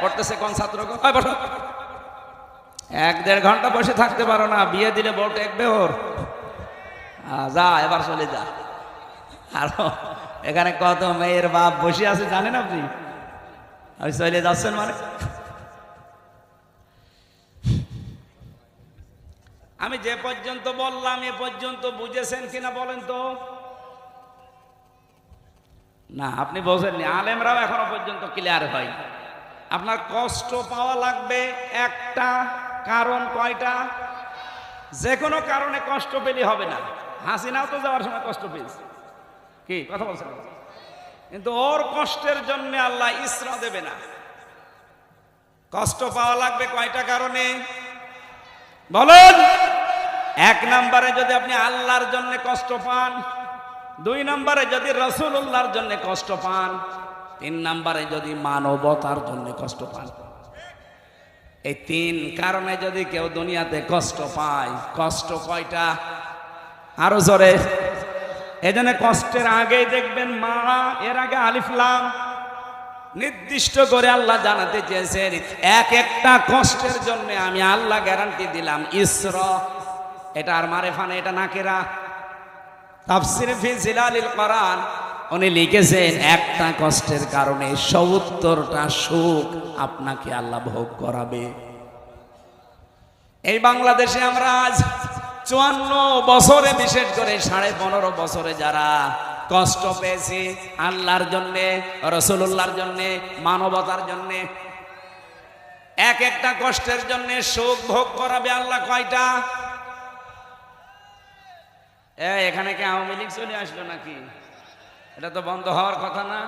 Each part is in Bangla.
পড়তেছে কোন ছাত্র এক দেড় ঘণ্টা বসে থাকতে পারো না, বিয়ে দিলে বউ টেকবে ওর। যা, এবার চলে যা। আর এখানে কত মেয়ের বাপ বসে আছে, জানেন আপনি? আমি চলে যাচ্ছেন মানে? আমি যে পর্যন্ত বললাম, এ পর্যন্ত বুঝেছেন কিনা বলেন তো? না, আপনি বোঝেননি আলেমরাও এখনও পর্যন্ত ক্লিয়ার হয় আপনার কষ্ট পাওয়া লাগবে একটা, কারণ কয়টা? যে কোনো কারণে কষ্ট পেলে হবে না। হাসিনাও তো যাওয়ার সময় কষ্ট পেয়েছে। কি, কথা বলছেন? কিন্তু ওর কষ্টের জন্য আল্লাহ ইসরা দেবে না। কষ্ট পাওয়া লাগবে কয়টা কারণে? বলুন! এক নম্বরে যদি আপনি আল্লাহর জন্য কষ্ট পান দুই নম্বরে যদি রসুল রসুল্লাহর জন্য কষ্ট পান, তিন নম্বরে যদি মানবতার জন্য কষ্ট পান। এই তিন কারণে যদি কেউ দুনিয়াতে কষ্ট পায়, কষ্ট কয়টা? আরও জোরে। এজন্য কষ্টের আগেই দেখবেন মা, এর আগে আলিফলাম নির্দিষ্ট করে আল্লাহ জানাতে চেয়েছেন, এক একটা কষ্টের জন্য আমি আল্লাহ গ্যারান্টি দিলাম, ইসর। এটা আর মারে ফানে, এটা না নাকেরা। তাফসির ফি জিলালিল কোরআন, উনি লিখেছেন, একটা কষ্টের কারণে সত্তরটা সুখ আপনাকে আল্লাহ ভোগ করাবে। এই বাংলাদেশে আমরা আজ চুয়ান্ন বছরে, বিশেষ করে সাড়ে পনেরো বছরে যারা কষ্ট পেয়েছি, আল্লাহর জন্যে রসুল্লাহর জন্যে, মানবতার জন্যে, এক একটা কষ্টের জন্যে সুখ ভোগ করাবে আল্লাহ কয়টা? এখানে কি আওয়ামী লীগ চলে আসলো নাকি? এটা তো বন্ধ হওয়ার কথা না।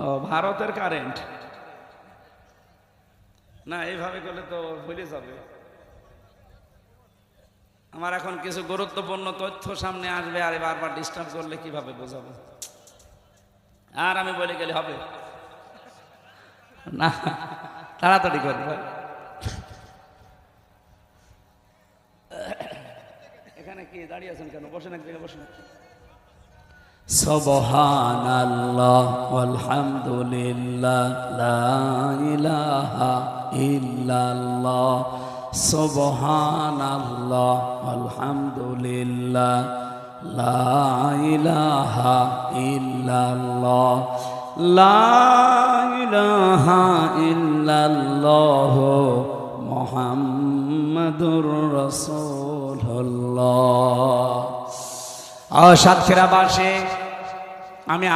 ও, ভারতের কারেন্ট না, এইভাবে করলে তো ভুলে যাবে। আমার এখন কিছু গুরুত্বপূর্ণ তথ্য সামনে আসবে আর বারবার ডিস্টার্ব করলে কীভাবে বোঝাবো? আর আমি বলে গেলে হবে। না, তাড়াতাড়ি করবে। ভাই। এখানে কি দাঁড়িয়ে আছেন কেন বসেন এক জায়গায় বসেন سبحان الله والحمد لله لا إله إلا الله سبحان الله والحمد لله لا إله إلا الله لا إله إلا الله মোহাম্মদুর রসুল্লাহ ও সাতক্ষীরাবাসী আমি